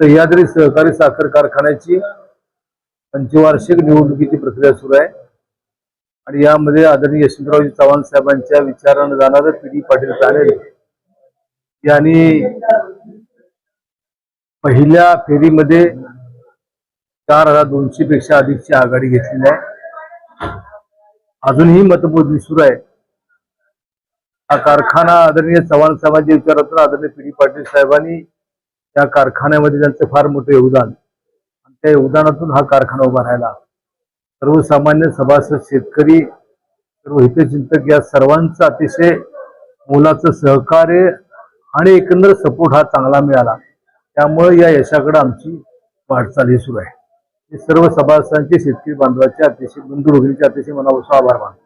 सह्याद्री सहकारी साखर कारखान्याची पंचवार्षिक निवडणुकीची प्रक्रिया सुरू आहे. आणि यामध्ये आदरणीय यशवंतरावजी चव्हाण साहेबांच्या विचारानं जाणारं पी डी पाटील पॅनेल यांनी पहिल्या फेरीमध्ये चार हजार दोनशे पेक्षा अधिकची आघाडी घेतलेली आहे. अजूनही मतमोजणी सुरू आहे. हा कारखाना आदरणीय चव्हाण साहेबांच्या विचारातून आदरणीय पी डी पाटील साहेबांनी त्या कारखान्यामध्ये त्यांचं फार मोठं योगदान. आणि त्या योगदानातून हा कारखाना उभा राहिला. सर्वसामान्य सभासद शेतकरी सर्व हितचिंतक या सर्वांचं अतिशय मोलाचं सहकार्य आणि एकंदर सपोर्ट हा चांगला मिळाला. त्यामुळे या यशाकडे आमची वाटचाल ही सुरू आहे. सर्व सभासदांचे शेतकरी बांधवाचे अतिशय बंधू अतिशय मनापासून आभार मानतो.